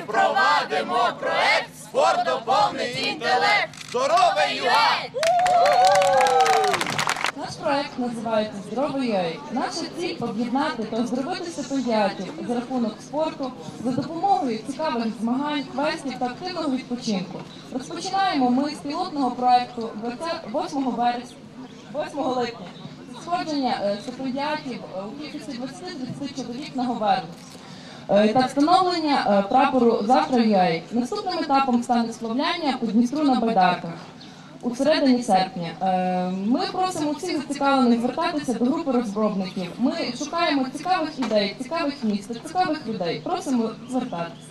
впровадимо проект Спорт доповнить інтелект. Здорове ЮА! Наш проект називається Здоровий UA. Наша ціль об'єднати та оздоровити стипендіатів за рахунок спорту за допомогою цікавих змагань, квестів та активного відпочинку. Розпочинаємо ми з пілотного проекту 8 вересня, 8 липня. Сходження е, е, у кількості 20-30 чоловік на Говерлу. Е, та встановлення е, прапору завтра UA. Наступним етапом стане сплавляння по Дністру на байдарках у середині серпня. Е, Ми просимо всіх зацікавлених звертатися до групи розробників. Ми шукаємо цікавих ідей, цікавих міст, цікавих людей. Просимо звертатися.